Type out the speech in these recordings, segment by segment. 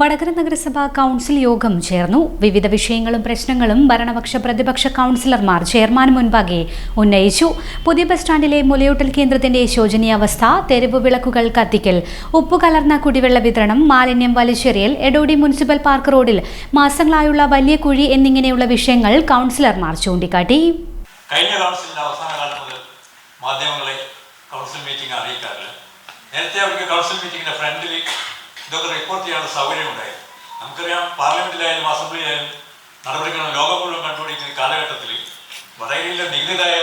വടകര നഗരസഭാ കൗൺസിൽ യോഗം ചേർന്നു. വിവിധ വിഷയങ്ങളും പ്രശ്നങ്ങളും ഭരണപക്ഷ പ്രതിപക്ഷ കൗൺസിലർമാർ ചെയർമാൻ മുൻപാകെ ഉന്നയിച്ചു. പുതിയ ബസ് സ്റ്റാൻഡിലെ മുലയൂട്ടൽ കേന്ദ്രത്തിന്റെ ശോചനീയാവസ്ഥ തെരുവ് വിളക്കുകൾ കത്തിക്കൽ ഉപ്പു കലർന്ന കുടിവെള്ള വിതരണം മാലിന്യം വലിച്ചെറിയൽ എടോടി മുനിസിപ്പൽ പാർക്ക് റോഡിൽ മാസങ്ങളായുള്ള വലിയ കുഴി എന്നിങ്ങനെയുള്ള വിഷയങ്ങൾ കൗൺസിലർമാർ ചൂണ്ടിക്കാട്ടി. കഴിഞ്ഞ കൗൺസിലിന്റെ അവസാന കാലം മുതൽ മാധ്യമങ്ങളെ കൗൺസിൽ മീറ്റിംഗ് അറിയിക്കാറില്ല. നേരത്തെ അവർക്ക് കൗൺസിൽ മീറ്റിങ്ങിന്റെ ഫ്രണ്ടിൽ ഇതൊക്കെ റിപ്പോർട്ട് ചെയ്യാനുള്ള സൗകര്യം ഉണ്ടായത് നമുക്കറിയാം പാർലമെന്റിലായാലും അസംബ്ലിയിലായാലും നടപടികൾ ലോകം മുഴുവൻ കണ്ടുപിടിക്കുന്ന കാലഘട്ടത്തിൽ വടകരയിലെ നികുതിയായ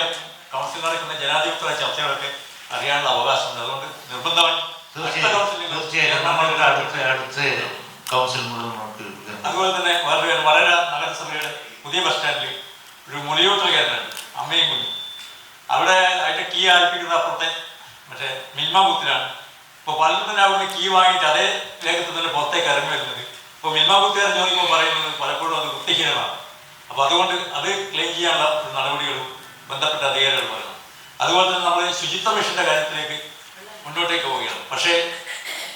കൗൺസിൽ നടക്കുന്ന ജനാധിപത്യ ചർച്ചകളൊക്കെ അറിയാനുള്ള അവകാശമുണ്ട്. അതുകൊണ്ട് നിർബന്ധമാണ്. അതുപോലെ തന്നെ വളരെ വളരെ വടകര നഗരസഭയുടെ പുതിയ ബസ് സ്റ്റാൻഡിൽ ഒരു മുലയൂട്ടൽ കേന്ദ്രമുണ്ട്. അമ്മയും കുഞ്ഞും. അവിടെ അതിന്റെ കീ ആൽപ്പിക്കുന്ന അപ്പുറത്തെ മറ്റേ മിൽമ ബൂത്തിലാണ് ഇപ്പോൾ പലരും തന്നെ അവിടുന്ന് കീ വാങ്ങിയിട്ട് അതേ വേഗത്തിൽ തന്നെ പുറത്തേക്ക് ഇറങ്ങി വരുന്നത്. ഇപ്പൊ മിൽമ ബൂത്തുകാരൻ ചോദിക്കുമ്പോൾ പറയുന്നത് പലപ്പോഴും അത് കുട്ടിഹീനമാണ് അപ്പൊ അതുകൊണ്ട് അത് ക്ലെയിം ചെയ്യാനുള്ള നടപടികളും ബന്ധപ്പെട്ട അധികാരികൾ പറയണം അതുപോലെ തന്നെ നമ്മൾ ശുചിത്വ മിഷന്റെ കാര്യത്തിലേക്ക് മുന്നോട്ടേക്ക് പോവുകയാണ്. പക്ഷേ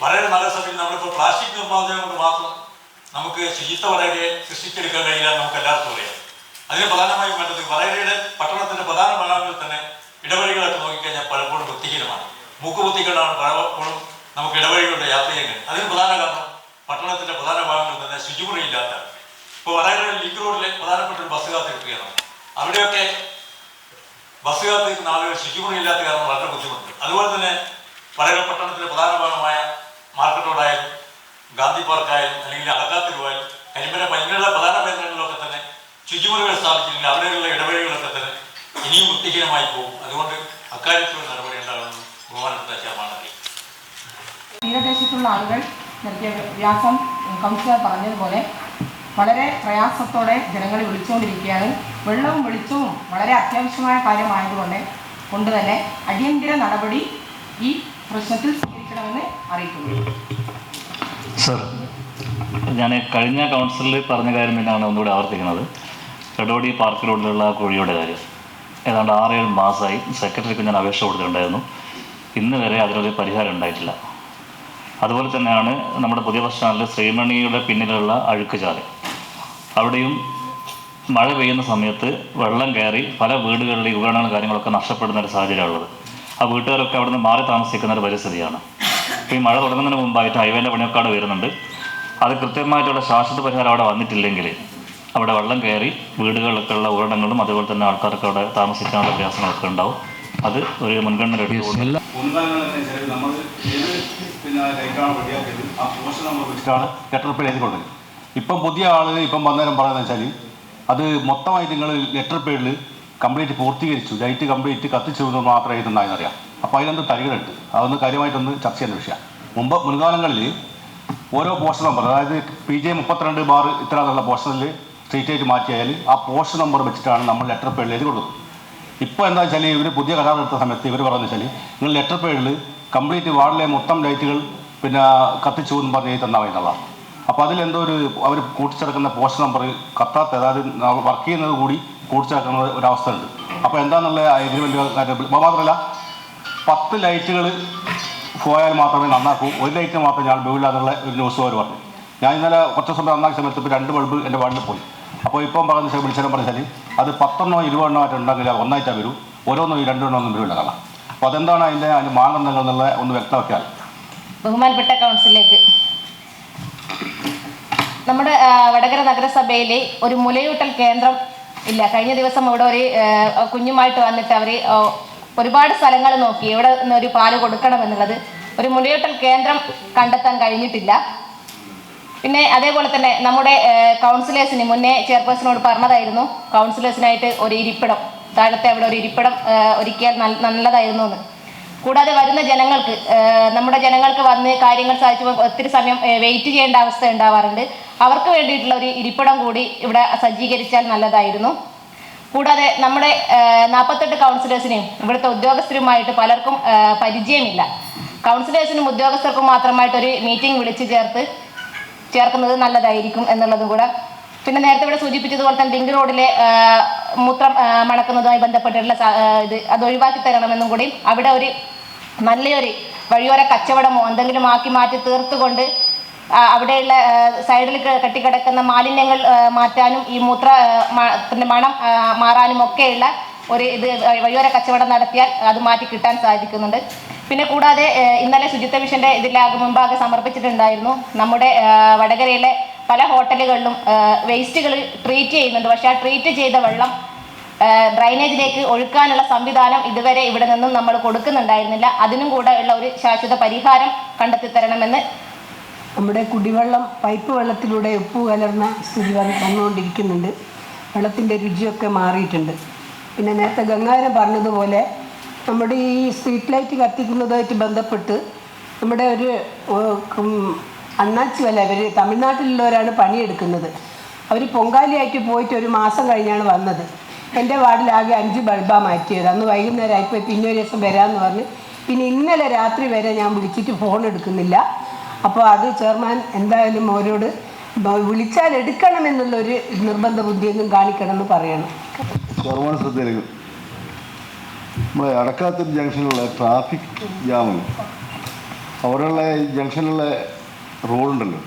വളരെ നഗരസഭയിൽ നമ്മളിപ്പോൾ പ്ലാസ്റ്റിക് നിർമ്മാർജനം കൊണ്ട് മാത്രം നമുക്ക് ശുചിത്വ വളരെ സൃഷ്ടിച്ചെടുക്കാൻ കഴിയില്ല എന്ന് നമുക്ക് എല്ലാവർക്കും അറിയാം. അതിന് പ്രധാനമായും വേണ്ടത് വരയുടെ പട്ടണത്തിന്റെ പ്രധാന ഭാഗങ്ങളിൽ തന്നെ ഇടവഴികളൊക്കെ നോക്കിക്കഴിഞ്ഞാൽ പലപ്പോഴും വൃത്തിഹീനമാണ്. മൂക്കുപൊത്തിക്കൊണ്ടാണ് പലപ്പോഴും നമുക്ക് ഇടവഴികളുടെ യാത്ര ചെയ്യുന്നത് അതിന് പ്രധാന കാരണം പട്ടണത്തിന്റെ പ്രധാന ഭാഗങ്ങളിൽ തന്നെ ശുചിമുറിയില്ലാത്ത ഇപ്പോൾ വടകരയിൽ ലിങ്ക് റോഡിലെ പ്രധാനപ്പെട്ട ഒരു ബസ് കാത്തിരിക്കുകയാണ്. അവിടെയൊക്കെ ബസ് കാത്തിരിക്കുന്ന ആളുകൾ ശുചിമുറിയില്ലാത്ത കാരണം വളരെ ബുദ്ധിമുട്ടുണ്ട്. അതുപോലെ തന്നെ വടകര പട്ടണത്തിന്റെ പ്രധാന ഭാഗമായ മാർക്കറ്റ് റോഡായാലും ഗാന്ധി പാർക്കായാലും അല്ലെങ്കിൽ അടക്കാത്തിരുവായാലും കരിമ്പന പഞ്ഞിലുള്ള പ്രധാന കേന്ദ്രങ്ങളിലൊക്കെ തന്നെ ശുചിമുറികൾ സ്ഥാപിച്ചില്ലെങ്കിൽ അവിടെയുള്ള ഇടവഴികളൊക്കെ തന്നെ ഇനിയും വൃത്തിഹീനമായി പോകും. അതുകൊണ്ട് അക്കാര്യത്തിലുള്ള നടപടി ഉണ്ടാകുമെന്ന് ബഹുമാനപ്പെട്ട ചെയർമാൻ അറിയിക്കും തീരദേശത്തുള്ള ആളുകൾ നൽകിയ വ്യാസം കൗൺസിലർ പറഞ്ഞതുപോലെ വളരെ പ്രയാസത്തോടെ ജനങ്ങളെ വിളിച്ചുകൊണ്ടിരിക്കുകയാണ്. വെള്ളവും വെളിച്ചവും വളരെ അത്യാവശ്യമായ കാര്യമായതുകൊണ്ട് കൊണ്ട് തന്നെ അടിയന്തര നടപടി ഈ പ്രശ്നത്തിൽ സ്വീകരിക്കണമെന്ന് അറിയിക്കുന്നു. സർ ഞാൻ കഴിഞ്ഞ കൗൺസിലിൽ പറഞ്ഞ കാര്യം തന്നെയാണ് ഒന്നുകൂടി ആവർത്തിക്കുന്നത്. കടോടി പാർക്ക് റോഡിലുള്ള ആ കുഴിയുടെ കാര്യം. ഏതാണ്ട് ആറേഴ് മാസമായി സെക്രട്ടറിക്ക് ഞാൻ അപേക്ഷ കൊടുത്തിട്ടുണ്ടായിരുന്നു. ഇന്ന് വരെ അതിനൊരു പരിഹാരം ഉണ്ടായിട്ടില്ല. അതുപോലെ തന്നെയാണ് നമ്മുടെ പുതിയ ബസ് ശ്രീമണിയുടെ പിന്നിലുള്ള അഴുക്ക് അഴുക്കുചാൽ. അവിടെയും മഴ പെയ്യുന്ന സമയത്ത് വെള്ളം കയറി പല വീടുകളിലെ ഉപകരണങ്ങളും കാര്യങ്ങളൊക്കെ നഷ്ടപ്പെടുന്ന ഒരു സാഹചര്യമുള്ളത് ആ വീട്ടുകാരൊക്കെ അവിടെ നിന്ന് മാറി താമസിക്കുന്ന ഒരു പരിസ്ഥിതിയാണ്. അപ്പോൾ ഈ മഴ തുടങ്ങുന്നതിന് മുമ്പായിട്ട് ഹൈവേന്റെ പണിയൊക്കെ വരുന്നുണ്ട്. അത് കൃത്യമായിട്ടുള്ള ശാശ്വത പരിഹാരം അവിടെ വന്നിട്ടില്ലെങ്കിൽ അവിടെ വെള്ളം കയറി വീടുകളിലൊക്കെ ഉള്ള അതുപോലെ തന്നെ ആൾക്കാർക്ക് അവിടെ താമസിക്കാനുള്ള പ്രയാസങ്ങളൊക്കെ ഉണ്ടാവും. അത് ഒരു മുൻഗണന എടുത്തുകൊണ്ട് മുൻകാലങ്ങളിൽ എന്ന് നമ്മൾ ഏത് പിന്നെ ലൈറ്റാണ് റെഡിയാക്കിയത് ആ പോഷൻ നമ്മൾ വെച്ചിട്ടാണ് ലെറ്റർ പേഡ് എഴുതി കൊടുക്കുന്നത് ഇപ്പം പുതിയ ആളുകൾ ഇപ്പം വന്നേരം പറയുന്നത് വെച്ചാൽ അത് മൊത്തമായി നിങ്ങൾ ലെറ്റർ പേഡിൽ കംപ്ലീറ്റ് പൂർത്തീകരിച്ചു ലൈറ്റ് കംപ്ലീറ്റ് കത്തിച്ചു എന്ന് മാത്രമേ അറിയാം. അപ്പോൾ അതിലെന്ത് തരികളുണ്ട്? അതൊന്ന് കാര്യമായിട്ടൊന്ന് ചർച്ച ചെയ്യുന്ന വിഷയം. മുമ്പ് മുൻകാലങ്ങളിൽ ഓരോ പോഷൻ നമ്പർ അതായത് പി ജെ മുപ്പത്തിരണ്ട് ബാർ ഇത്ര എന്നുള്ള പോഷനിൽ സ്ട്രീറ്റ് ആയിട്ട് മാറ്റിയാൽ ആ പോഷൻ നമ്പർ വെച്ചിട്ടാണ് നമ്മൾ ലെറ്റർ പേഡിൽ എഴുതി കൊടുക്കുന്നത് ഇപ്പോൾ എന്താ വെച്ചാൽ ഇവർ പുതിയ കരാർ സമയത്ത് ഇവർ പറഞ്ഞു വെച്ചാൽ നിങ്ങൾ ലെറ്റർ പേഡിൽ കംപ്ലീറ്റ് വാർഡിലെ മൊത്തം ലൈറ്റുകൾ പിന്നെ കത്തിച്ചു എന്ന് പറഞ്ഞ് തന്നാൽ മതി അപ്പോൾ അതിലെന്തോ ഒരു അവർ കൂട്ടിച്ചേർക്കുന്ന പോസ്റ്റ് നമ്പർ കത്താത്ത അതായത് വർക്ക് ചെയ്യുന്നത് കൂടി കൂട്ടിച്ചേർക്കുന്ന ഒരു അവസ്ഥ ഉണ്ട്. അപ്പോൾ എന്താണെന്നുള്ള എഗ്രിമെന്റ് മാത്രമല്ല പത്ത് ലൈറ്റുകൾ പോയാൽ മാത്രമേ നന്നാക്കൂ ഒരു ലൈറ്റ് മാത്രമേ ഞാൻ ബില്ല എന്നുള്ള ഒരു ന്യൂസ് അവർ പറഞ്ഞു. ഞാൻ ഇന്നലെ കുറച്ച് സമയം നന്നാക്കി സമയത്ത് രണ്ട് ബൾബ് എന്റെ വാർഡിൽ പോയി. അപ്പോൾ ഇപ്പം പറഞ്ഞ വിളിച്ചാലും പറഞ്ഞാൽ അത് പത്തെണ്ണോ ഇരുപതെണ്ണോ ആയിട്ട് ഉണ്ടെങ്കിൽ അത് ഒന്നായിട്ടാണ് വരൂ. ഓരോന്നോ ഈ രണ്ടെണ്ണോ ഒന്നും വരില്ല കാണാം. അപ്പോൾ അതെന്താണ് അതിന്റെ അതിന്റെ മാനദണ്ഡങ്ങൾ എന്നുള്ള ഒന്ന് വ്യക്തമാക്കിയാൽ? ബഹുമാനപ്പെട്ട കൗൺസിലേക്ക്. നമ്മുടെ വടകര നഗരസഭയിലെ ഒരു മുലയൂട്ടൽ കേന്ദ്രം ഇല്ല. കഴിഞ്ഞ ദിവസം ഇവിടെ ഒരു കുഞ്ഞുമായിട്ട് വന്നിട്ട് അവർ ഒരുപാട് സ്ഥലങ്ങൾ നോക്കി. എവിടെ നിന്ന് ഒരു പാൽ കൊടുക്കണം എന്നുള്ളത് ഒരു മുലയൂട്ടൽ കേന്ദ്രം കണ്ടെത്താൻ കഴിഞ്ഞിട്ടില്ല. പിന്നെ അതേപോലെ തന്നെ നമ്മുടെ കൗൺസിലേഴ്സിന് മുന്നേ ചെയർപേഴ്സണോട് പറഞ്ഞതായിരുന്നു കൗൺസിലേഴ്സിനായിട്ട് ഒരു ഇരിപ്പിടം താഴത്തെ അവിടെ ഒരു ഇരിപ്പിടം ഒരുക്കിയാൽ നല്ലതായിരുന്നു എന്ന്. കൂടാതെ വരുന്ന ജനങ്ങൾക്ക് നമ്മുടെ ജനങ്ങൾക്ക് വന്ന് കാര്യങ്ങൾ സാധിച്ചപ്പോൾ ഒത്തിരി സമയം വെയിറ്റ് ചെയ്യേണ്ട അവസ്ഥ ഉണ്ടാവാറുണ്ട്. അവർക്ക് വേണ്ടിയിട്ടുള്ള ഒരു ഇരിപ്പിടം കൂടി ഇവിടെ സജ്ജീകരിച്ചാൽ നല്ലതായിരുന്നു. കൂടാതെ നമ്മുടെ നാൽപ്പത്തെട്ട് കൗൺസിലേഴ്സിനെയും ഇവിടുത്തെ ഉദ്യോഗസ്ഥരുമായിട്ട് പലർക്കും പരിചയമില്ല. കൗൺസിലേഴ്സിനും ഉദ്യോഗസ്ഥർക്കും മാത്രമായിട്ട് ഒരു മീറ്റിംഗ് വിളിച്ചു ചേർത്ത് ചേർക്കുന്നത് നല്ലതായിരിക്കും എന്നുള്ളതും കൂടെ. പിന്നെ നേരത്തെ ഇവിടെ സൂചിപ്പിച്ചതുപോലെ തന്നെ ലിങ്ക് റോഡിലെ മൂത്രം മണക്കുന്നതുമായി ബന്ധപ്പെട്ടിട്ടുള്ള ഇത് അത് ഒഴിവാക്കി തരണമെന്നും കൂടി അവിടെ ഒരു നല്ലൊരു വഴിയോര കച്ചവടമോ എന്തെങ്കിലും ആക്കി മാറ്റി തീർത്തുകൊണ്ട് അവിടെയുള്ള സൈഡിൽ കെട്ടിക്കിടക്കുന്ന മാലിന്യങ്ങൾ മാറ്റാനും ഈ മൂത്ര മണം മാറാനും ഒക്കെയുള്ള ഒരു ഇത് വഴിയോര കച്ചവടം നടത്തിയാൽ അത് മാറ്റി കിട്ടാൻ സാധിക്കുന്നുണ്ട്. പിന്നെ കൂടാതെ ഇന്നലെ ശുചിത്വ മിഷന്റെ ഇതിലാകെ മുമ്പാകെ സമർപ്പിച്ചിട്ടുണ്ടായിരുന്നു. നമ്മുടെ വടകരയിലെ പല ഹോട്ടലുകളിലും വേസ്റ്റുകൾ ട്രീറ്റ് ചെയ്യുന്നുണ്ട്. പക്ഷേ ആ ട്രീറ്റ് ചെയ്ത വെള്ളം ഡ്രൈനേജിലേക്ക് ഒഴുക്കാനുള്ള സംവിധാനം ഇതുവരെ ഇവിടെ നിന്നും നമ്മൾ കൊടുക്കുന്നുണ്ടായിരുന്നില്ല. അതിനും കൂടെ ഉള്ള ഒരു ശാശ്വത പരിഹാരം കണ്ടെത്തി തരണമെന്ന് നമ്മുടെ കുടിവെള്ളം പൈപ്പ് വെള്ളത്തിലൂടെ ഉപ്പ് കലർന്ന സ്ഥിതി വന്ന് വന്നുകൊണ്ടിരിക്കുന്നുണ്ട്. വെള്ളത്തിന്റെ രുചിയൊക്കെ മാറിയിട്ടുണ്ട്. പിന്നെ നേരത്തെ ഗംഗാധരൻ പറഞ്ഞതുപോലെ നമ്മുടെ ഈ സ്ട്രീറ്റ് ലൈറ്റ് കത്തിക്കുന്നതുമായിട്ട് ബന്ധപ്പെട്ട് നമ്മുടെ ഒരു അണ്ണാച്ചി വല്ല ഇവർ തമിഴ്നാട്ടിലുള്ളവരാണ് പണിയെടുക്കുന്നത്. അവർ പൊങ്കാലിയായിട്ട് പോയിട്ട് ഒരു മാസം കഴിഞ്ഞാണ് വന്നത്. എന്റെ വാർഡിലാകെ അഞ്ച് ബൾബാ മാറ്റിയത്. അന്ന് വൈകുന്നേരം ആയിപ്പോയി പിന്നെ ഒരു ദിവസം വരാമെന്ന് പറഞ്ഞ്. പിന്നെ ഇന്നലെ രാത്രി വരെ ഞാൻ വിളിച്ചിട്ട് ഫോൺ എടുക്കുന്നില്ല. അപ്പോൾ അത് ചെയർമാൻ എന്തായാലും അവരോട് വിളിച്ചാൽ എടുക്കണമെന്നുള്ളൊരു നിർബന്ധ ബുദ്ധിയൊന്നും കാണിക്കണമെന്ന് പറയണം. ചെറുപാട് ശ്രദ്ധയിലേക്ക്. നമ്മളെ അടക്കാത്തൊരു ജംഗ്ഷനിലുള്ള ട്രാഫിക് ജാമുണ്ട് അവിടെയുള്ള ജംഗ്ഷനിലുള്ള റോഡുണ്ടല്ലോ.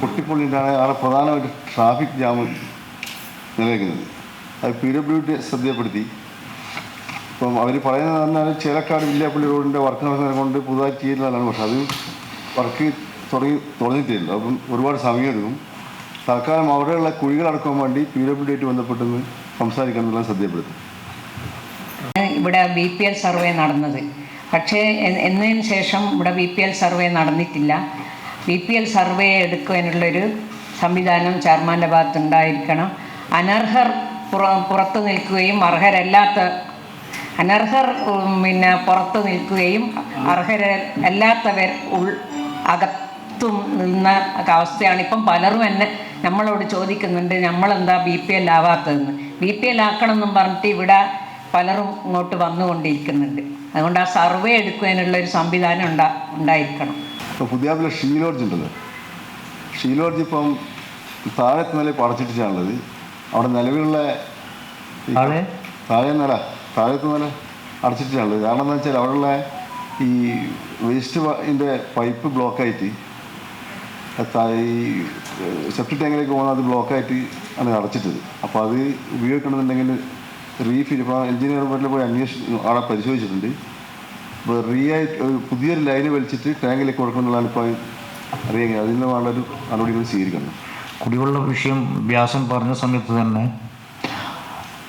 പൊട്ടിപ്പൊളിയിട്ടാണ് അവിടെ പ്രധാനമായിട്ട് ട്രാഫിക് ജാമ് നിലനിൽക്കുന്നത്. അത് പി ഡബ്ല്യു ഡി ശ്രദ്ധയപ്പെടുത്തി ഇപ്പം അവർ പറയുന്നത് പറഞ്ഞാൽ ചേലക്കാട് വില്യാപ്പള്ളി റോഡിന്റെ വർക്ക് നടക്കുന്നത് കൊണ്ട് പുതുതായി ചെയ്യുന്നതാണ് പക്ഷെ അത് വർക്ക് തുടങ്ങി തുടങ്ങിയിട്ടില്ല. അപ്പം ഒരുപാട് സമയമെടുക്കും. തൽക്കാലം അവിടെയുള്ള കുഴികൾ അടക്കാൻ വേണ്ടി പി ഡബ്ല്യു ഡി ആയിട്ട് ബന്ധപ്പെട്ടെന്ന് സംസാരിക്കണം എന്നുള്ളത് ശ്രദ്ധയപ്പെടുത്തും ഇവിടെ ബി പി എൽ സർവേ നടന്നത്. പക്ഷേ എന്നതിന് ശേഷം ഇവിടെ ബി പി എൽ സർവേ നടന്നിട്ടില്ല. ബി പി എൽ സർവേ എടുക്കാനുള്ളൊരു സംവിധാനം ചെയർമാന്റെ ഭാഗത്ത് ഉണ്ടായിരിക്കണം അനർഹർ പുറ പുറത്ത് നിൽക്കുകയും അർഹരല്ലാത്ത അനർഹർ പിന്നെ പുറത്ത് നിൽക്കുകയും അർഹര അല്ലാത്തവർ ഉൾ അകത്തും നിന്ന അവസ്ഥയാണ്. ഇപ്പം പലരും എന്നെ നമ്മളോട് ചോദിക്കുന്നുണ്ട് നമ്മളെന്താ ബി പി എൽ ആവാത്തതെന്ന്? ബി പി എൽ ആക്കണം എന്നും പറഞ്ഞിട്ട് ഇവിടെ പലരും ഇങ്ങോട്ട് വന്നുകൊണ്ടിരിക്കുന്നുണ്ട് അതുകൊണ്ട് ആ സർവേ എടുക്കുന്നതിനുള്ള ഒരു സംവിധാനം ഉണ്ടാ ഉണ്ടായിരിക്കണം ഇപ്പോൾ പുതിയാപ്പിലെ ഷീലോഡ്ജ് ഉണ്ടല്ലോ ഷീലോഡ്ജ് ഇപ്പം താഴത്തെ നില ഇപ്പോൾ അടച്ചിട്ടാണുള്ളത് അവിടെ നിലവിലുള്ള താഴെ? താഴെ നില താഴത്തെ നില അടച്ചിട്ടാണുള്ളത് കാരണം എന്താ വെച്ചാൽ അവിടെയുള്ള ഈ വേസ്റ്റ് ഇതിന്റെ പൈപ്പ് ബ്ലോക്കായിട്ട് ഈ സെപ്റ്റിക് ടാങ്കിലേക്ക് പോകുന്നത് അത് ബ്ലോക്കായിട്ട് ആണ് അടച്ചിട്ടത്. അപ്പോൾ അത് ഉപയോഗിക്കണമെന്നുണ്ടെങ്കിൽ റീഫിൽ ഇപ്പോൾ എഞ്ചിനീയർമാരിൽ പോയി അന്വേഷിച്ച് ആളെ പരിശോധിച്ചിട്ടുണ്ട്. ഇപ്പോൾ റീ ആയിട്ട് ഒരു പുതിയൊരു ലൈന് വലിച്ചിട്ട് ടാങ്കിലേക്ക് കൊടുക്കണമെന്നുള്ളതാണ് ഇപ്പോൾ അറിയാൻ അതിന് വളരെ നടപടികൾ സ്വീകരിക്കണം. കുടിവെള്ള വിഷയം വ്യാസൻ പറഞ്ഞ സമയത്ത് തന്നെ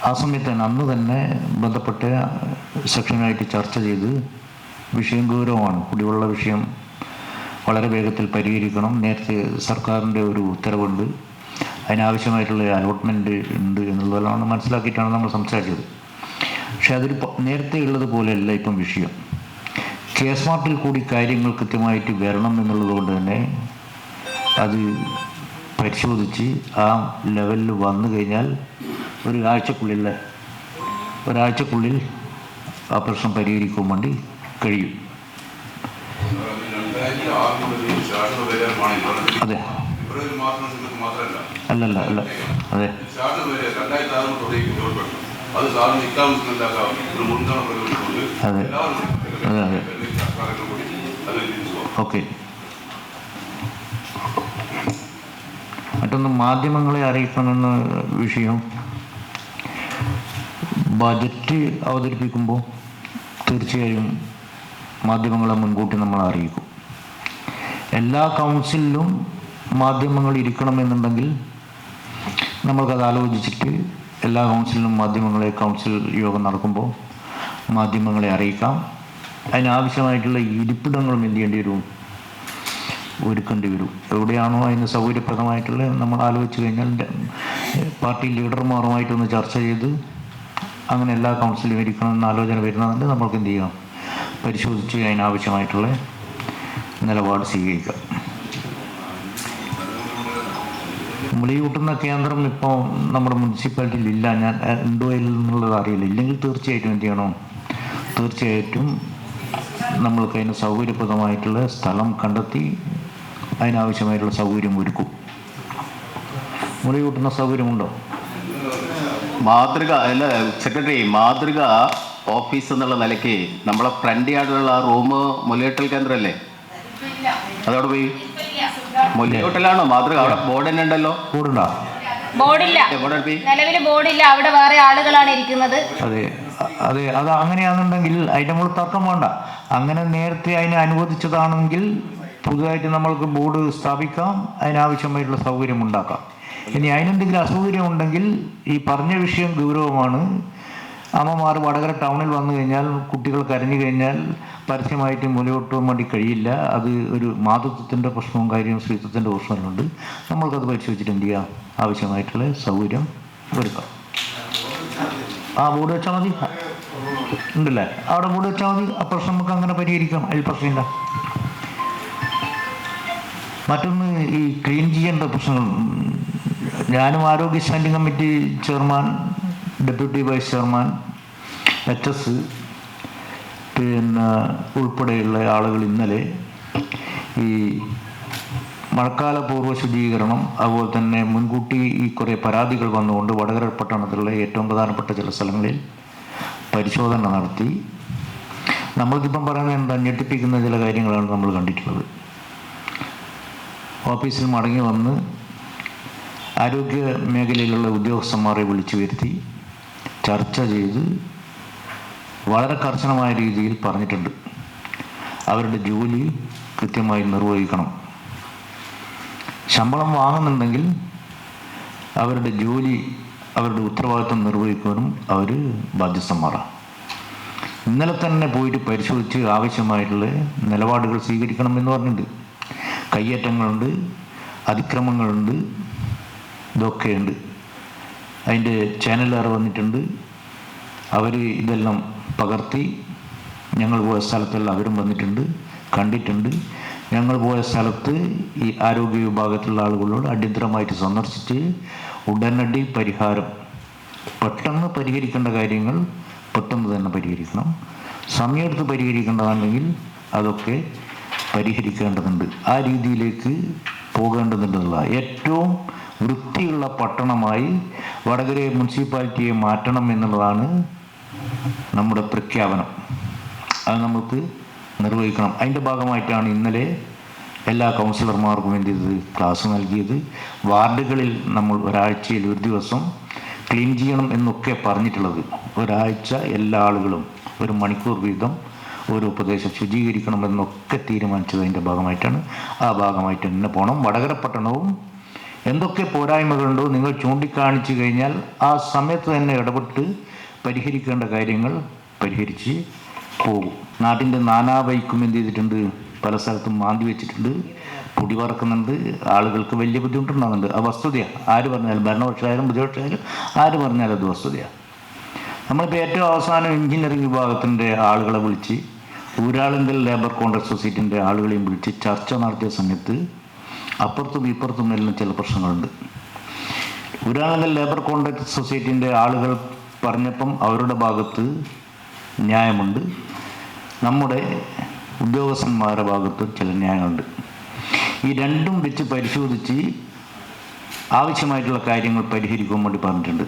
ആ സമയത്ത് തന്നെ അന്ന് തന്നെ ബന്ധപ്പെട്ട സെക്ഷനായിട്ട് ചർച്ച ചെയ്ത് വിഷയം ഗൗരവമാണ്. കുടിവെള്ള വിഷയം വളരെ വേഗത്തിൽ പരിഹരിക്കണം. നേരത്തെ സർക്കാരിന്റെ ഒരു ഉത്തരവുണ്ട്. അതിനാവശ്യമായിട്ടുള്ള അലോട്ട്മെന്റ് ഉണ്ട് എന്നുള്ളതാണ് മനസ്സിലാക്കിയിട്ടാണ് നമ്മൾ സംസാരിച്ചത്. പക്ഷേ അതൊരു നേരത്തെ ഉള്ളതുപോലെയല്ല ഇപ്പം വിഷയം. കെ സ്മാർട്ടിൽ കൂടി കാര്യങ്ങൾ കൃത്യമായിട്ട് വരണം എന്നുള്ളത് കൊണ്ട് തന്നെ അത് പരിശോധിച്ച് ആ ലെവലിൽ വന്നു കഴിഞ്ഞാൽ ഒരു ആഴ്ചക്കുള്ളിൽ ഒരാഴ്ചക്കുള്ളിൽ ആ പ്രശ്നം പരിഹരിക്കാൻ വേണ്ടി കഴിയും. അതെ. അല്ലല്ല അല്ല. അതെ. അത്. അതെ. അതെ, ഓക്കെ. മറ്റൊന്ന് മാധ്യമങ്ങളെ അറിയിക്കണമെന്ന വിഷയം ബജറ്റ് അവതരിപ്പിക്കുമ്പോൾ തീർച്ചയായും മാധ്യമങ്ങളെ മുൻകൂട്ടി നമ്മൾ അറിയിക്കും. എല്ലാ കൗൺസിലിലും മാധ്യമങ്ങൾ ഇരിക്കണമെന്നുണ്ടെങ്കിൽ നമ്മൾക്കത് ആലോചിച്ചിട്ട് എല്ലാ കൗൺസിലിനും മാധ്യമങ്ങളെ കൗൺസിൽ യോഗം നടക്കുമ്പോൾ മാധ്യമങ്ങളെ അറിയിക്കാം. അതിനാവശ്യമായിട്ടുള്ള ഇരിപ്പിടങ്ങളും എന്ത് ചെയ്യേണ്ടി വരും? ഒരുക്കേണ്ടി വരും. എവിടെയാണോ അതിന് സൗകര്യപ്രദമായിട്ടുള്ള നമ്മൾ ആലോചിച്ച് കഴിഞ്ഞാൽ പാർട്ടി ലീഡർമാരുമായിട്ടൊന്ന് ചർച്ച ചെയ്ത് അങ്ങനെ എല്ലാ കൗൺസിലും എന്ന ആലോചന വരുന്നതുകൊണ്ട് നമ്മൾക്ക് എന്ത് ചെയ്യാം? പരിശോധിച്ച് അതിനാവശ്യമായിട്ടുള്ള നിലപാട് സ്വീകരിക്കാം. മുളിയൂട്ടുന്ന കേന്ദ്രം ഇപ്പോൾ നമ്മുടെ മുനിസിപ്പാലിറ്റിയിൽ ഇല്ല. ഞാൻ ഉണ്ടോ എന്നുള്ളത് അറിയില്ല. ഇല്ലെങ്കിൽ തീർച്ചയായിട്ടും എന്ത് ചെയ്യണം? തീർച്ചയായിട്ടും നമ്മൾക്ക് അതിന് സൗകര്യപ്രദമായിട്ടുള്ള സ്ഥലം കണ്ടെത്തി അതിനാവശ്യമായിട്ടുള്ള സൗകര്യം ഒരുക്കും. മുളിയൂട്ടുന്ന സൗകര്യമുണ്ടോ? മാതൃക അല്ല സെക്രട്ടറി മാതൃക ഓഫീസ് എന്നുള്ള നിലയ്ക്ക് നമ്മളെ ഫ്രണ്ട് യാർഡിലുള്ള ആ റൂം മുലയിട്ടൽ കേന്ദ്രമല്ലേ അതവിടെ പോയി? മുല്ലയോട്ടിലാണോ മാതൃക അവിടെ ബോർഡ് തന്നെ ഉണ്ടല്ലോ? കൂടുണ്ടോ? ബോർഡില്ല. നിലവിൽ ബോർഡില്ല. അവിടെ വേറെ ആളുകളാണ് ഇരിക്കുന്നത്. അതെ. അതെ അത് അങ്ങനെയാണെന്നുണ്ടെങ്കിൽ അതിന്റെ മുകളിൽ തർക്കം വേണ്ട. അങ്ങനെ നേരത്തെ അതിനെ അനുവദിച്ചതാണെങ്കിൽ പുതുതായിട്ട് നമ്മൾക്ക് ബോർഡ് സ്ഥാപിക്കാം. അതിനാവശ്യമായിട്ടുള്ള സൗകര്യം ഉണ്ടാക്കാം. ഇനി അതിനെന്തെങ്കിലും അസൗകര്യം ഉണ്ടെങ്കിൽ ഈ പറഞ്ഞ വിഷയം ഗൗരവമാണ്. അമ്മമാർ വടകര ടൗണിൽ വന്നു കഴിഞ്ഞാൽ കുട്ടികൾ കരഞ്ഞു കഴിഞ്ഞാൽ പരസ്യമായിട്ട് മുലയോട്ടോ വേണ്ടി കഴിയില്ല. അത് ഒരു മാതൃത്വത്തിന്റെ പ്രശ്നവും കാര്യവും സ്ത്രീത്വത്തിന്റെ പ്രശ്നങ്ങളുണ്ട് നമ്മൾക്കത് പരിശോധിച്ചിട്ട് എന്ത് ചെയ്യാം? ആവശ്യമായിട്ടുള്ള സൗകര്യം ഒരുക്കാം. ആ ബോർഡ് വെച്ചാൽ മതി. ഉണ്ടല്ലേ? അവിടെ ബോർഡ് വെച്ചാൽ മതി. ആ പ്രശ്നം നമുക്ക് അങ്ങനെ പരിഹരിക്കാം. അതിൽ പ്രശ്നമില്ല മറ്റൊന്ന് ഈ ക്ലീൻ ചെയ്യേണ്ട പ്രശ്നങ്ങൾ. ഞാനും ആരോഗ്യ standing committee chairman deputy vice chairman H S പിന്നെ ഉൾപ്പെടെയുള്ള ആളുകൾ ഇന്നലെ ഈ മഴക്കാല പൂർവ ശുചീകരണം അതുപോലെ തന്നെ മുൻകൂട്ടി ഈ കുറേ പരാതികൾ വന്നുകൊണ്ട് വടകര പട്ടണത്തിലുള്ള ഏറ്റവും പ്രധാനപ്പെട്ട ചില സ്ഥലങ്ങളിൽ പരിശോധന നടത്തി. നമ്മൾക്കിപ്പം പറയുന്നത് എന്താ? ഞെട്ടിപ്പിക്കുന്ന ചില കാര്യങ്ങളാണ് നമ്മൾ കണ്ടിട്ടുള്ളത്. ഓഫീസിൽ മടങ്ങി വന്ന് ആരോഗ്യ മേഖലയിലുള്ള ഉദ്യോഗസ്ഥന്മാരെ വിളിച്ചു വരുത്തി. ചർച്ച ചെയ്ത് വളരെ കർശനമായ രീതിയിൽ പറഞ്ഞിട്ടുണ്ട്. അവരുടെ ജോലി കൃത്യമായി നിർവഹിക്കണം. ശമ്പളം വാങ്ങുന്നുണ്ടെങ്കിൽ അവരുടെ ജോലി അവരുടെ ഉത്തരവാദിത്വം നിർവഹിക്കാനും അവർ ബാധ്യസ്ഥന്മാരാണ്. ഇന്നലെ തന്നെ പോയിട്ട് പരിശോധിച്ച് ആവശ്യമായിട്ടുള്ള നിലപാടുകൾ സ്വീകരിക്കണം എന്ന് പറഞ്ഞിട്ടുണ്ട്. കയ്യേറ്റങ്ങളുണ്ട് അതിക്രമങ്ങളുണ്ട് ഇതൊക്കെയുണ്ട്. അതിന്റെ ചാനലുകാർ വന്നിട്ടുണ്ട്. അവർ ഇതെല്ലാം പകർത്തി ഞങ്ങൾ പോയ സ്ഥലത്തെല്ലാം അവരും വന്നിട്ടുണ്ട് കണ്ടിട്ടുണ്ട്. ഞങ്ങൾ പോയ സ്ഥലത്ത് ഈ ആരോഗ്യ വിഭാഗത്തിലുള്ള ആളുകളോട് അടിയന്തരമായിട്ട് സന്ദർശിച്ച് ഉടനടി പരിഹാരം പെട്ടെന്ന് പരിഹരിക്കേണ്ട കാര്യങ്ങൾ പെട്ടെന്ന് തന്നെ പരിഹരിക്കണം. സമയമെടുത്ത് പരിഹരിക്കേണ്ടതാണെങ്കിൽ അതൊക്കെ പരിഹരിക്കേണ്ടതുണ്ട്. ആ രീതിയിലേക്ക് പോകേണ്ടതുണ്ടെന്നുള്ള ഏറ്റവും വൃത്തിയുള്ള പട്ടണമായി വടകര മുനിസിപ്പാലിറ്റിയെ മാറ്റണം എന്നുള്ളതാണ് നമ്മുടെ പ്രഖ്യാപനം. അത് നമുക്ക് നിർവഹിക്കണം. അതിന്റെ ഭാഗമായിട്ടാണ് ഇന്നലെ എല്ലാ കൗൺസിലർമാർക്കും എന്ത് ചെയ്തത്? ക്ലാസ് നൽകിയത്. വാർഡുകളിൽ നമ്മൾ ഒരാഴ്ചയിൽ ഒരു ദിവസം ക്ലീൻ ചെയ്യണം എന്നൊക്കെ പറഞ്ഞിട്ടുള്ളത്. ഒരാഴ്ച എല്ലാ ആളുകളും ഒരു മണിക്കൂർ വീതം ഒരു ഉപദേശം ശുചീകരിക്കണം എന്നൊക്കെ തീരുമാനിച്ചത് അതിന്റെ ഭാഗമായിട്ടാണ്. ആ ഭാഗമായിട്ട് തന്നെ പോകണം വടകര പട്ടണവും എന്തൊക്കെ പോരായ്മകളുണ്ടോ നിങ്ങൾ ചൂണ്ടിക്കാണിച്ചു കഴിഞ്ഞാൽ ആ സമയത്ത് തന്നെ ഇടപെട്ട് പരിഹരിക്കേണ്ട കാര്യങ്ങൾ പരിഹരിച്ച് പോകും. നാട്ടിന്റെ നാനാവൈക്കും എന്ത് ചെയ്തിട്ടുണ്ട്? പല സ്ഥലത്തും മാന്തി വെച്ചിട്ടുണ്ട്. പൊടി പറക്കുന്നുണ്ട് ആളുകൾക്ക് വലിയ ബുദ്ധിമുട്ടുണ്ടാകുന്നുണ്ട് അത് വസ്തുതയാണ് ആര് പറഞ്ഞാലും ഭരണപക്ഷമായാലും പ്രതിപക്ഷമായാലും ആര് പറഞ്ഞാലും അത് വസ്തുതയാണ് നമ്മളിപ്പോൾ ഏറ്റവും അവസാനം എഞ്ചിനീയറിംഗ് വിഭാഗത്തിന്റെ ആളുകളെ വിളിച്ച് ഊരാളുങ്കൽ ലേബർ കോൺഗ്രസ് സൊസൈറ്റിന്റെ ആളുകളെയും വിളിച്ച് ചർച്ച നടത്തിയ സമയത്ത് അപ്പുറത്തും ഇപ്പുറത്തും എല്ലാം ചില പ്രശ്നങ്ങളുണ്ട്. ഉരാനന്ദ ലേബർ കോൺട്രാക്ട് സൊസൈറ്റിന്റെ ആളുകൾ പറഞ്ഞപ്പം അവരുടെ ഭാഗത്ത് ന്യായമുണ്ട്. നമ്മുടെ ഉദ്യോഗസ്ഥന്മാരുടെ ഭാഗത്ത് ചില ന്യായമുണ്ട് ഈ രണ്ടും വെച്ച് പരിശോധിച്ച് ആവശ്യമായിട്ടുള്ള കാര്യങ്ങൾ പരിഹരിക്കാൻ വേണ്ടി പറഞ്ഞിട്ടുണ്ട്.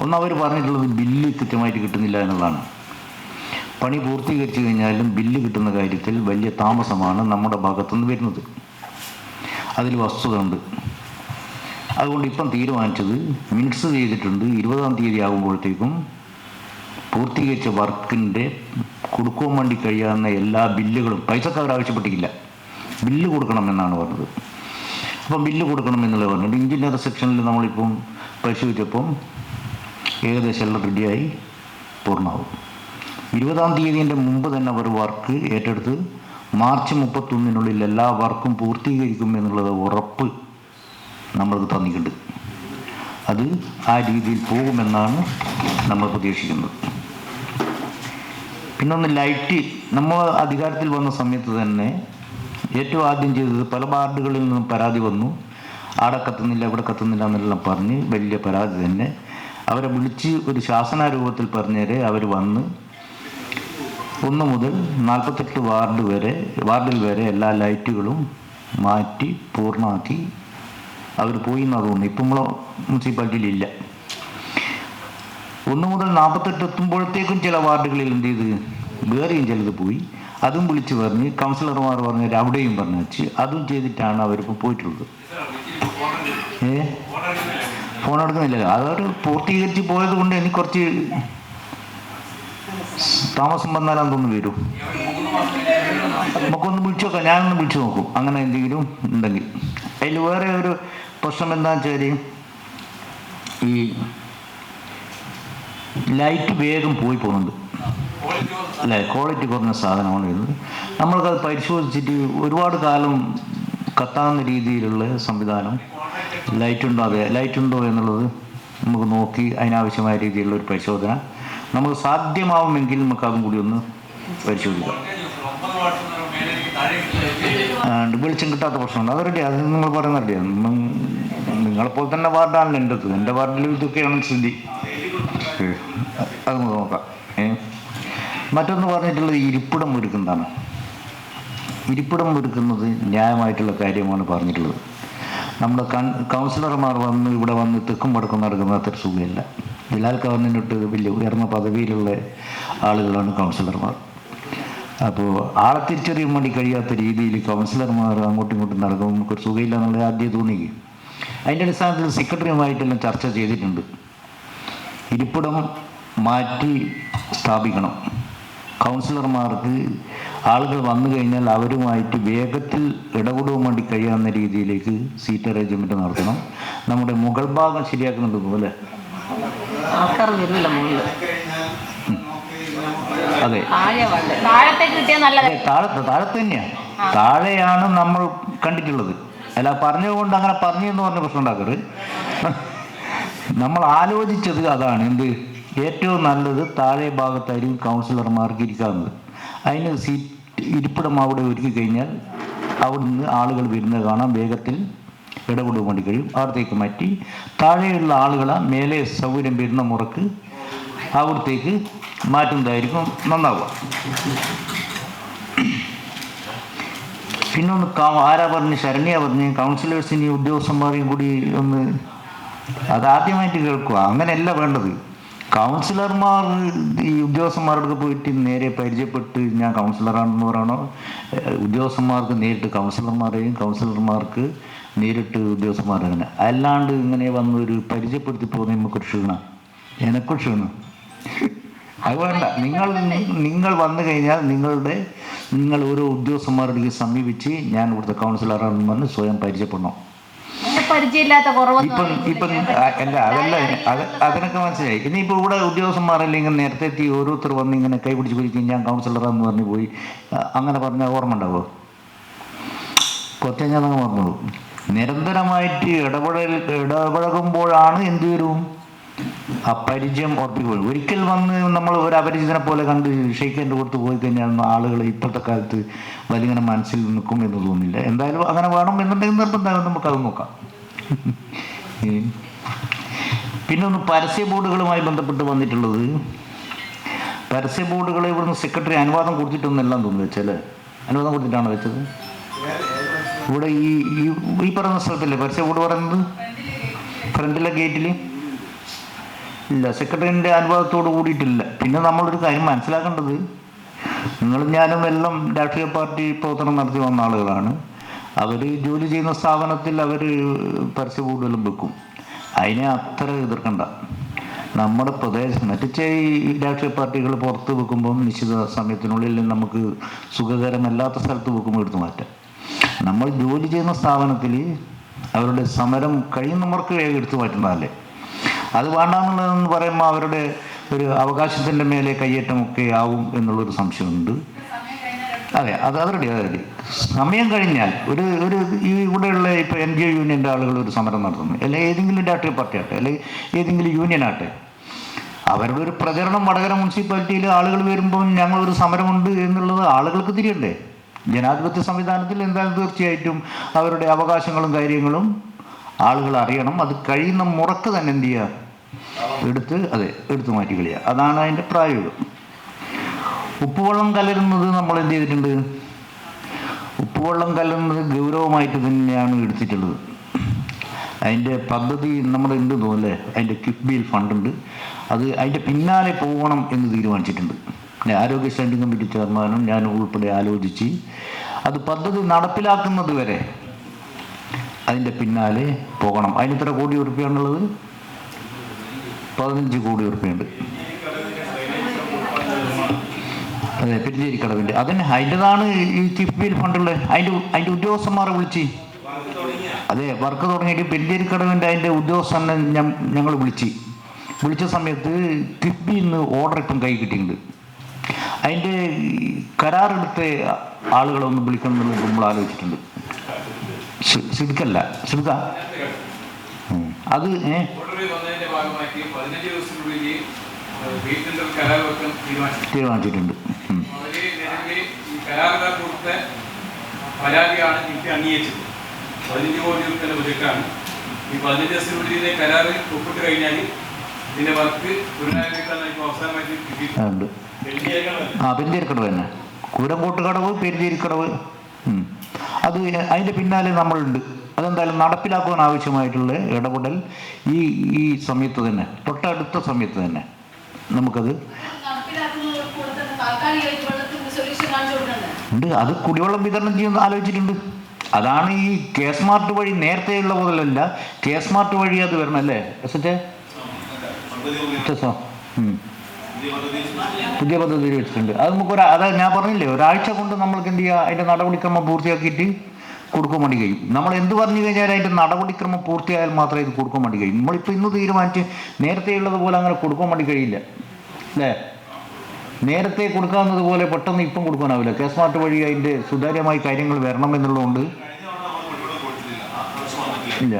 ഒന്ന് അവർ പറഞ്ഞിട്ടുള്ളത് ബില്ല് കൃത്യമായിട്ട് കിട്ടുന്നില്ല എന്നുള്ളതാണ്. പണി പൂർത്തീകരിച്ചു കഴിഞ്ഞാലും ബില്ല് കിട്ടുന്ന കാര്യത്തിൽ വലിയ താമസമാണ് നമ്മുടെ ഭാഗത്തുനിന്ന് വരുന്നത്. അതിൽ വസ്തുത ഉണ്ട് അതുകൊണ്ട് ഇപ്പം തീരുമാനിച്ചത് മിനിറ്റ്സ് ചെയ്തിട്ടുണ്ട്. ഇരുപതാം തീയതി ആകുമ്പോഴത്തേക്കും പൂർത്തീകരിച്ച വർക്കിന്റെ കൊടുക്കുവാൻ വേണ്ടി കഴിയാവുന്ന എല്ലാ ബില്ലുകളും പൈസക്ക് അവർ ആവശ്യപ്പെട്ടിട്ടില്ല. ബില്ല് കൊടുക്കണമെന്നാണ് പറഞ്ഞത്. അപ്പം ബില്ല് കൊടുക്കണം എന്നുള്ളത് പറഞ്ഞിട്ട് എഞ്ചിനീയർ സെക്ഷനിൽ നമ്മളിപ്പം പരിശോധിച്ചപ്പം ഏകദേശം എല്ലാം റെഡിയായി പൂർണമാവും. ഇരുപതാം തീയതിന്റെ മുമ്പ് തന്നെ അവർ വർക്ക് ഏറ്റെടുത്ത് മാർച്ച് മുപ്പത്തൊന്നിനുള്ളിൽ എല്ലാ വർക്കും പൂർത്തീകരിക്കും എന്നുള്ളത് ഉറപ്പ് നമ്മൾക്ക് തന്നിട്ടുണ്ട്. അത് ആ രീതിയിൽ പോകുമെന്നാണ് നമ്മൾ പ്രതീക്ഷിക്കുന്നത്. പിന്നെ ഒന്ന് ലൈറ്റ്. നമ്മൾ അധികാരത്തിൽ വന്ന സമയത്ത് തന്നെ ഏറ്റവും ആദ്യം ചെയ്തത് പല വാർഡുകളിൽ നിന്നും പരാതി വന്നു. ആടെ കത്തുന്നില്ല ഇവിടെ കത്തുന്നില്ല എന്നെല്ലാം പറഞ്ഞ് വലിയ പരാതി തന്നെ. അവരെ വിളിച്ച് ഒരു ശാസനാരൂപത്തിൽ പറഞ്ഞേരെ അവർ വന്ന് ഒന്ന് മുതൽ നാൽപ്പത്തെട്ട് വാർഡ് വരെ വാർഡിൽ വരെ എല്ലാ ലൈറ്റുകളും മാറ്റി പൂർണമാക്കി. അവർ പോയി എന്നാണ് തോന്നുന്നു ഇപ്പം നമ്മളെ മുനിസിപ്പാലിറ്റിയിലില്ല. ഒന്ന് മുതൽ നാൽപ്പത്തെട്ട് എത്തുമ്പോഴത്തേക്കും ചില വാർഡുകളിൽ എന്ത് ചെയ്ത്? വേറെയും ചിലത് പോയി. അതും വിളിച്ച് പറഞ്ഞ് കൗൺസിലർമാർ പറഞ്ഞ് അവിടെയും പറഞ്ഞു വെച്ച് അതും ചെയ്തിട്ടാണ് അവരിപ്പോൾ പോയിട്ടുള്ളത്. ഏ? ഫോൺ എടുക്കുന്നില്ല അതവർ പൂർത്തീകരിച്ച് പോയത് കൊണ്ട് എനിക്ക് കുറച്ച് താമസം വന്നാൽ അതൊന്ന് വരും. നമുക്കൊന്ന് വിളിച്ചു നോക്കാം. ഞാനൊന്ന് വിളിച്ചു നോക്കും. അങ്ങനെ എന്തെങ്കിലും ഉണ്ടെങ്കിൽ. അതിൽ വേറെ ഒരു പ്രശ്നം എന്താണെന്ന് വെച്ചാൽ ഈ ലൈറ്റ് വേഗം പോയി പോകുന്നുണ്ട്. അല്ലേ? ക്വാളിറ്റി കുറഞ്ഞ സാധനമാണ് വരുന്നത്. നമ്മൾക്കത് പരിശോധിച്ചിട്ട് ഒരുപാട് കാലം കത്താവുന്ന രീതിയിലുള്ള സംവിധാനം ലൈറ്റ് ഉണ്ടോ അതെ ലൈറ്റ് ഉണ്ടോ എന്നുള്ളത് നമുക്ക് നോക്കി അതിനാവശ്യമായ രീതിയിലുള്ള ഒരു പരിശോധന നമുക്ക് സാധ്യമാവുമെങ്കിൽ നമുക്ക് അതും കൂടി ഒന്ന് പരിശോധിക്കാം. വെളിച്ചം കിട്ടാത്ത പ്രശ്നമുണ്ട്. അത് റെഡി അത് നിങ്ങൾ പറയുന്ന റെഡിയാണ് നിങ്ങളെപ്പോലെ തന്നെ വാർഡാണ് എന്റെ അടുത്ത്. എന്റെ വാർഡിൽ ഇതൊക്കെയാണ് സ്ഥിതി. അത് നോക്കാം. മറ്റൊന്ന് പറഞ്ഞിട്ടുള്ളത് ഇരിപ്പിടം ഒരുക്കുന്നതാണ്. ഇരിപ്പിടം ഒരുക്കുന്നത് ന്യായമായിട്ടുള്ള കാര്യമാണ് പറഞ്ഞിട്ടുള്ളത്. നമ്മുടെ കൺ കൗൺസിലർമാർ വന്ന് ഇവിടെ വന്ന് തെക്കും വടക്കും നടക്കുന്ന അത്ര സുഖമില്ല. ബിലാൽ ഗവൺമെന്റ് വലിയ ഉയർന്ന പദവിയിലുള്ള ആളുകളാണ് കൗൺസിലർമാർ. അപ്പോൾ ആളെ തിരിച്ചറിയാൻ വേണ്ടി കഴിയാത്ത രീതിയിൽ കൗൺസിലർമാർ അങ്ങോട്ടും ഇങ്ങോട്ടും നടക്കുമ്പോൾ നമുക്കൊരു സുഖമില്ല എന്നുള്ളത് ആദ്യം തോന്നുകയും അതിന്റെ അടിസ്ഥാനത്തിൽ സെക്രട്ടറിയുമായിട്ടെല്ലാം ചർച്ച ചെയ്തിട്ടുണ്ട്. ഇരിപ്പിടം മാറ്റി സ്ഥാപിക്കണം. കൗൺസിലർമാർക്ക് ആളുകൾ വന്നു കഴിഞ്ഞാൽ അവരുമായിട്ട് വേഗത്തിൽ ഇടപെടുവാൻ വേണ്ടി കഴിയാവുന്ന രീതിയിലേക്ക് സീറ്റ് അറേഞ്ച്മെന്റ് നടത്തണം. നമ്മുടെ മുകൾ ഭാഗം ശരിയാക്കുന്നുണ്ട് പോലെ ആൾക്കാർ വരില്ല മുകളിൽ അതെ. താഴത്തെ താഴത്ത് തന്നെയാണ് താഴെയാണ് നമ്മൾ കണ്ടിട്ടുള്ളത്. അല്ല പറഞ്ഞുകൊണ്ട് അങ്ങനെ പറഞ്ഞു എന്ന് പറഞ്ഞ പ്രശ്നം ഉണ്ടാക്കരുത്. നമ്മൾ ആലോചിച്ചത് അതാണ് എന്ത്? ഏറ്റവും നല്ലത് താഴെ ഭാഗത്തായിരിക്കും കൗൺസിലർമാർക്ക് ഇരിക്കാവുന്നത്. അതിന് സീറ്റ് ഇരിപ്പിടം അവിടെ ഒരുക്കി കഴിഞ്ഞാൽ അവിടുന്ന് ആളുകൾ വരുന്നത് കാണാം വേഗത്തിൽ. ഇടപെടാൻ വേണ്ടി കഴിയും. അവിടത്തേക്ക് മാറ്റി താഴെയുള്ള ആളുകളെ മേലെ സൗകര്യം വരുന്ന മുറക്ക് അവിടത്തേക്ക് മാറ്റുന്നതായിരിക്കും നന്നാവുക. പിന്നൊന്ന് ആരാ പറഞ്ഞ് ശരണ്യ പറഞ്ഞ് കൗൺസിലേഴ്സിനെയും ഉദ്യോഗസ്ഥന്മാരെയും കൂടി ഒന്ന് അത് ആദ്യമായിട്ട് കേൾക്കുക. അങ്ങനെയല്ല വേണ്ടത്. കൗൺസിലർമാർ ഈ ഉദ്യോഗസ്ഥന്മാരുടെ പോയിട്ട് നേരെ പരിചയപ്പെട്ട് ഞാൻ കൗൺസിലറാണെന്ന് പറയണോ ഉദ്യോഗസ്ഥന്മാർക്ക് നേരിട്ട് കൗൺസിലർമാരെയും കൗൺസിലർമാർക്ക് നേരിട്ട് ഉദ്യോഗസ്ഥന്മാർ അങ്ങനെ അല്ലാണ്ട് ഇങ്ങനെ വന്ന് ഒരു പരിചയപ്പെടുത്തി പോകുന്ന നമുക്കൊരു ക്ഷീണം? എനക്കൊരു ക്ഷീണം? അത് വേണ്ട. നിങ്ങൾ നിങ്ങൾ വന്നു കഴിഞ്ഞാൽ നിങ്ങളുടെ നിങ്ങൾ ഓരോ ഉദ്യോഗസ്ഥന്മാരുടെ സമീപിച്ച് ഞാൻ ഇവിടുത്തെ കൗൺസിലറാണെന്ന് പറഞ്ഞ് സ്വയം പരിചയപ്പെടണം. ഇപ്പം ഇപ്പം അല്ല അതല്ല അത് അതിനൊക്കെ മനസ്സിലായി. ഇനിയിപ്പോൾ ഇവിടെ ഉദ്യോഗസ്ഥന്മാരല്ലെങ്കിൽ നേരത്തെ എത്തി ഓരോരുത്തർ വന്ന് ഇങ്ങനെ കൈ പിടിച്ച് പിടിക്കും ഞാൻ കൗൺസിലറാന്ന് പറഞ്ഞു പോയി. അങ്ങനെ പറഞ്ഞ ഓർമ്മ ഉണ്ടാവോ? കൊച്ച ഞാൻ അങ്ങ് മറന്നു നിരന്തരമായിട്ട് ഇടപെടൽ ഇടപഴകുമ്പോഴാണ് എന്ത് വരും? അപരിചയം പരിചയം ഉറപ്പിക്കും ഒരിക്കൽ വന്ന് നമ്മൾ ഒരു അപരിചിതനെ പോലെ കണ്ട് ഷെയ്ക്കന്റെ കൊടുത്ത് പോയി കഴിഞ്ഞാൽ ആളുകൾ ഇപ്പോഴത്തെ കാലത്ത് വലിയങ്ങനെ മനസ്സിൽ നിൽക്കും എന്ന് തോന്നില്ല. എന്തായാലും അങ്ങനെ വേണം എന്നുണ്ടെങ്കിൽ നിർബന്ധമാകും നമുക്കത് നോക്കാം. പിന്നെ ഒന്ന് പരസ്യ ബോർഡുകളുമായി ബന്ധപ്പെട്ട് വന്നിട്ടുള്ളത് പരസ്യ ബോർഡുകളെ ഇവിടുന്ന് സെക്രട്ടറി അനുവാദം കൊടുത്തിട്ടൊന്നെല്ലാം തോന്നുന്നു വെച്ചാൽ അനുവാദം കൊടുത്തിട്ടാണ് വെച്ചത്? ഇവിടെ ഈ ഈ- പറഞ്ഞ സ്ഥലത്തില്ലേ? പരസ്യം കൂടെ പറയുന്നത്? ഫ്രണ്ടിലെ ഗേറ്റിൽ ഇല്ല സെക്രട്ടറിന്റെ അനുവാദത്തോട് കൂടിയിട്ടില്ല. പിന്നെ നമ്മളൊരു കാര്യം മനസ്സിലാക്കേണ്ടത് നിങ്ങളും ഞാനും എല്ലാം രാഷ്ട്രീയ പാർട്ടി പ്രവർത്തനം നടത്തി വന്ന ആളുകളാണ്. അവർ ജോലി ചെയ്യുന്ന സ്ഥാപനത്തിൽ അവർ പരസ്യ കൂടുതലും വെക്കും. അതിനെ അത്ര എതിർക്കണ്ട. നമ്മുടെ പ്രദേശം മറ്റേ ഈ രാഷ്ട്രീയ പാർട്ടികൾ പുറത്ത് വെക്കുമ്പം നിശ്ചിത സമയത്തിനുള്ളിൽ നമുക്ക് സുഖകരമല്ലാത്ത സ്ഥലത്ത് വെക്കുമ്പോൾ എടുത്തു മാറ്റാം. നമ്മൾ ജോലി ചെയ്യുന്ന സ്ഥാപനത്തിൽ അവരുടെ സമരം കഴിയുന്നവർക്ക് വേഗം എടുത്തു മാറ്റുന്നതല്ലേ? അത് വേണ്ടാന്നുള്ളതെന്ന് പറയുമ്പോൾ അവരുടെ ഒരു അവകാശത്തിന്റെ മേലെ കയ്യേറ്റമൊക്കെ ആവും എന്നുള്ളൊരു സംശയമുണ്ട്. അതെ അത് അവരുടെ അതെ സമയം കഴിഞ്ഞാൽ ഒരു ഒരു ഈ ഇവിടെയുള്ള ഇപ്പോൾ എൻ ജി ഒ യൂണിയന്റെ ആളുകൾ ഒരു സമരം നടത്തുന്നു. അല്ലെങ്കിൽ ഏതെങ്കിലും രാഷ്ട്രീയ പാർട്ടി ആട്ടെ അല്ലെങ്കിൽ ഏതെങ്കിലും യൂണിയൻ ആട്ടെ അവരുടെ ഒരു പ്രചരണം വടകര മുനിസിപ്പാലിറ്റിയിൽ ആളുകൾ വരുമ്പോൾ ഞങ്ങളൊരു സമരമുണ്ട് എന്നുള്ളത് ആളുകൾക്ക് തിരിയണ്ടേ? ജനാധിപത്യ സംവിധാനത്തിൽ എന്തായാലും തീർച്ചയായിട്ടും അവരുടെ അവകാശങ്ങളും കാര്യങ്ങളും ആളുകൾ അറിയണം. അത് കഴിയുന്ന മുറക്ക് തന്നെ എന്ത് ചെയ്യുക എടുത്ത് അതെ എടുത്തു മാറ്റി കളിയുക. അതാണ് അതിന്റെ പ്രായോഗം. ഉപ്പുവെള്ളം കലരുന്നത് നമ്മൾ എന്ത് ചെയ്തിട്ടുണ്ട്? ഉപ്പുവെള്ളം കലരുന്നത് ഗൗരവമായിട്ട് തന്നെയാണ് എടുത്തിട്ടുള്ളത്. അതിന്റെ പദ്ധതി നമ്മുടെ ഉണ്ട് തോന്നല്ലേ അതിന്റെ കിഫ്ബിയിൽ ഫണ്ടുണ്ട് അത് അതിന്റെ പിന്നാലെ പോകണം എന്ന് തീരുമാനിച്ചിട്ടുണ്ട്. ആരോഗ്യ സ്റ്റാൻഡിംഗ് കമ്മിറ്റി ചെയർമാനും ഞാൻ ഉൾപ്പെടെ ആലോചിച്ച് അത് പദ്ധതി നടപ്പിലാക്കുന്നത് വരെ അതിന്റെ പിന്നാലെ പോകണം. അതിന് ഇത്ര കോടി ഉറുപ്പ്യാണുള്ളത്? പതിനഞ്ച് കോടി ഉറുപ്പ്യുണ്ട്. അതെ പെരിഞ്ചേരി കടവിന്റെ അതിന് അതിന്റെതാണ് ഈ കിഫ്ബിയിൽ ഫണ്ടുള്ള അതിന്റെ അതിന്റെ ഉദ്യോഗസ്ഥന്മാരെ വിളിച്ച്. അതെ വർക്ക് തുടങ്ങിയിട്ട് പെരിഞ്ചേരി കടവിന്റെ അതിന്റെ ഉദ്യോഗസ്ഥനെ ഞങ്ങൾ വിളിച്ച്. വിളിച്ച സമയത്ത് കിഫ്ബിന്ന് ഓർഡർ ഇപ്പം കൈ കിട്ടിയിട്ടുണ്ട്. അതിന്റെ കരാറെടുത്ത ആളുകളെ ഒന്ന് വിളിക്കണം എന്നുള്ളത് നമ്മൾ ആലോചിച്ചിട്ടുണ്ട് സിടുക്കല്ല സിടുക്ക അത് തീരുമാനിച്ചിട്ടുണ്ട്. പരാതിയാണ് എനിക്ക് അംഗീകരിച്ചത്. പതിനഞ്ച് കോടി രൂപയുടെ ബജറ്റാണ് ഈ പതിനഞ്ച് ദിവസത്തിനുള്ളിൽ ഇതിന്റെ കരാർ ഒപ്പിട്ട് കഴിഞ്ഞാൽ ഇതിന്റെ വർക്ക് ആ, പെരിഞ്ചേരിക്കടവ് തന്നെ. കൂരങ്കോട്ട് കടവ് പെരിഞ്ചേരിക്കടവ്. അത് അതിന്റെ പിന്നാലെ നമ്മളുണ്ട്. അതെന്തായാലും നടപ്പിലാക്കുവാൻ ആവശ്യമായിട്ടുള്ള ഇടപെടൽ ഈ ഈ സമയത്ത് തന്നെ തൊട്ടടുത്ത സമയത്ത് തന്നെ നമുക്കത് ഉണ്ട്. അത് കുടിവെള്ളം വിതരണം ചെയ്യുന്ന ആലോചിച്ചിട്ടുണ്ട്. അതാണ് ഈ കെ സ്മാർട്ട് വഴി നേരത്തെയുള്ള പോലല്ല കെ സ്മാർട്ട് വഴി അത് എസ് എച്ച്? എസ് ഉം. പുതിയ പദ്ധതി വെച്ചിട്ടുണ്ട് അത് നമുക്ക് ഒരു അതായത് ഞാൻ പറഞ്ഞില്ലേ ഒരാഴ്ച കൊണ്ട് നമ്മൾക്ക് എന്ത് ചെയ്യുക അതിന്റെ നടപടിക്രമം പൂർത്തിയാക്കിയിട്ട് കൊടുക്കാൻ വേണ്ടി കഴിയും. നമ്മൾ എന്ത് പറഞ്ഞു കഴിഞ്ഞാൽ അതിന്റെ നടപടിക്രമം പൂർത്തിയായാൽ മാത്രമേ ഇത് കൊടുക്കാൻ വേണ്ടി കഴിയും. നമ്മളിപ്പോൾ ഇന്ന് തീരുമാനിച്ച് നേരത്തെ ഉള്ളതുപോലെ അങ്ങനെ കൊടുക്കാൻ വേണ്ടി കഴിയില്ല. അല്ലേ? നേരത്തെ കൊടുക്കാവുന്നത് പോലെ പെട്ടെന്ന് ഇപ്പം കൊടുക്കാനാവില്ല. കെ സ്മാർട്ട് വഴി അതിന്റെ സുതാര്യമായി കാര്യങ്ങൾ വരണം എന്നുള്ളതുകൊണ്ട് ഇല്ല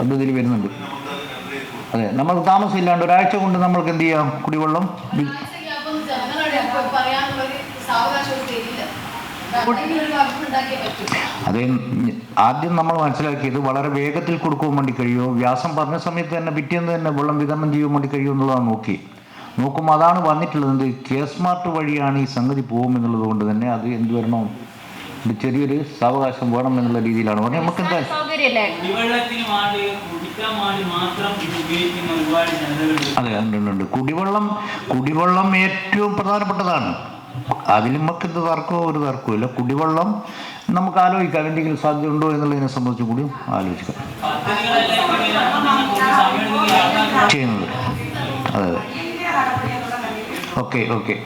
ഉം. ഇതിൽ വരുന്നുണ്ട്. അതെ നമുക്ക് താമസമില്ലാണ്ട് ഒരാഴ്ച കൊണ്ട് നമ്മൾക്ക് എന്ത് ചെയ്യാം? കുടിവെള്ളം അതേ ആദ്യം നമ്മൾ മനസ്സിലാക്കിയത് വളരെ വേഗത്തിൽ കൊടുക്കുവാൻ വേണ്ടി കഴിയുമോ? വ്യാസം പറഞ്ഞ സമയത്ത് തന്നെ പിറ്റേന്ന് തന്നെ വെള്ളം വിതരണം ചെയ്യുവാൻ വേണ്ടി കഴിയുമോ എന്നുള്ളതാണ് നോക്കി. നോക്കുമ്പോൾ അതാണ് വന്നിട്ടുള്ളത് എന്ത്? കെ സ്മാർട്ട് വഴിയാണ് ഈ സംഗതി പോകുമെന്നുള്ളത് കൊണ്ട് തന്നെ അത് എന്ത് വരണം? ഒരു ചെറിയൊരു സാവകാശം വേണം എന്നുള്ള രീതിയിലാണ്. പറഞ്ഞത് നമുക്ക് എന്താ അതെ ഉണ്ട് കുടിവെള്ളം കുടിവെള്ളം ഏറ്റവും പ്രധാനപ്പെട്ടതാണ്. അതിൽ നമുക്ക് എന്ത് തർക്കമോ ഒരു തർക്കവും ഇല്ല. കുടിവെള്ളം നമുക്ക് ആലോചിക്കാം. എന്തെങ്കിലും സാധ്യത ഉണ്ടോ എന്നുള്ളതിനെ സംബന്ധിച്ച് കൂടി ആലോചിക്കാം. ചെയ്യുന്നത്. അതെ അതെ. Okay okay.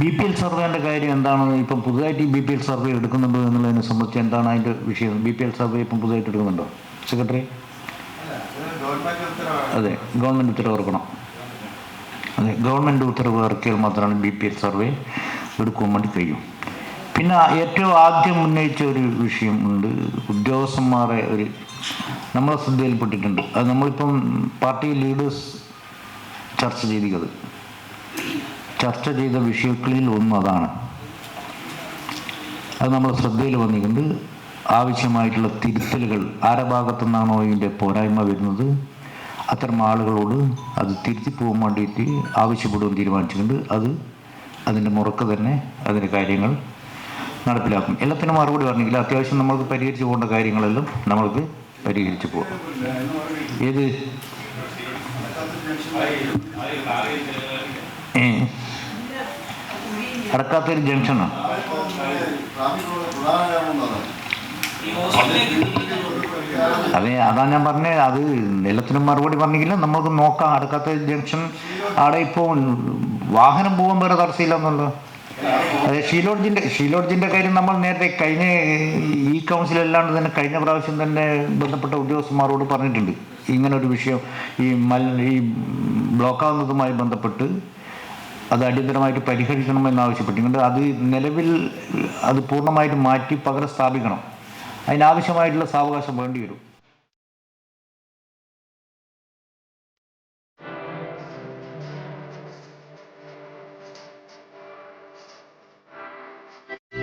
B P L സർവേന്റെ കാര്യം എന്താണ്? ഇപ്പം പുതുതായിട്ട് ഈ ബി പി എൽ സർവേ എടുക്കുന്നുണ്ടോ എന്നുള്ളതിനെ സംബന്ധിച്ച് എന്താണ് അതിന്റെ വിഷയം? ബി പി എൽ സർവേ ഇപ്പം പുതുതായിട്ട് എടുക്കുന്നുണ്ടോ? സെക്രട്ടറി? അതെ ഗവൺമെന്റ് ഉത്തരവ് ഇറക്കണം അതെ ഗവൺമെന്റ് ഉത്തരവ് ഇറക്കിയാൽ മാത്രമാണ് ബി പി എൽ സർവേ എടുക്കുവാൻ വേണ്ടി കഴിയും. പിന്നെ ഏറ്റവും ആദ്യം ഉന്നയിച്ച ഒരു വിഷയം ഉണ്ട് ഉദ്യോഗസ്ഥന്മാരെ ഒരു നമ്മളെ ശ്രദ്ധയിൽപ്പെട്ടിട്ടുണ്ട്. അത് നമ്മളിപ്പം പാർട്ടി ലീഡേഴ്സ് ചർച്ച ചെയ്തത് ചർച്ച ചെയ്ത വിഷയങ്ങളിൽ ഒന്ന് അതാണ്. അത് നമ്മളെ ശ്രദ്ധയിൽ വന്നിട്ടുണ്ട് ആവശ്യമായിട്ടുള്ള തിരുത്തലുകൾ ആരുടെ ഭാഗത്തു നിന്നാണോ ഇതിന്റെ പോരായ്മ വരുന്നത് അത്തരം ആളുകളോട് അത് തിരുത്തി പോകാൻ വേണ്ടിയിട്ട് ആവശ്യപ്പെടുവാൻ തീരുമാനിച്ചിട്ടുണ്ട്. അത് അതിന്റെ മുറക്ക് തന്നെ അതിന്റെ കാര്യങ്ങൾ നടപ്പിലാക്കും. എല്ലാത്തിനും മറുപടി പറഞ്ഞെങ്കിൽ അത്യാവശ്യം നമ്മൾക്ക് പരിഹരിച്ചു പോകേണ്ട കാര്യങ്ങളെല്ലാം നമ്മൾക്ക് പരിഹരിച്ചു പോകാം. ഏത്? അടക്കാത്തൊരു ജംഗ്ഷനാണ് അതെ അതാ ഞാൻ പറഞ്ഞത് അത് എല്ലാത്തിനും മറുപടി പറഞ്ഞില്ല നമ്മൾക്ക് നോക്കാം അടുക്കാത്ത ജംഗ്ഷൻ അവിടെ ഇപ്പോൾ വാഹനം പോകാൻ വേറെ തടസ്സമില്ലെന്നല്ലോ അതെ ഷീലോഡ്ജിന്റെ ഷീലോഡ്ജിന്റെ കാര്യം നമ്മൾ നേരത്തെ കഴിഞ്ഞ ഈ കൗൺസിലല്ലാണ്ട് തന്നെ കഴിഞ്ഞ പ്രാവശ്യം തന്നെ ബന്ധപ്പെട്ട ഉദ്യോഗസ്ഥന്മാരോട് പറഞ്ഞിട്ടുണ്ട്. ഇങ്ങനൊരു വിഷയം ഈ മൽ ഈ ബ്ലോക്കാവുന്നതുമായി ബന്ധപ്പെട്ട് അത് അടിയന്തരമായിട്ട് പരിഹരിക്കണമെന്ന് ആവശ്യപ്പെട്ടിട്ടുണ്ട് അത് നിലവിൽ അത് പൂർണമായിട്ട് മാറ്റി പകരം സ്ഥാപിക്കണം. അതിനാവശ്യമായിട്ടുള്ള സാവകാശം വേണ്ടി വരും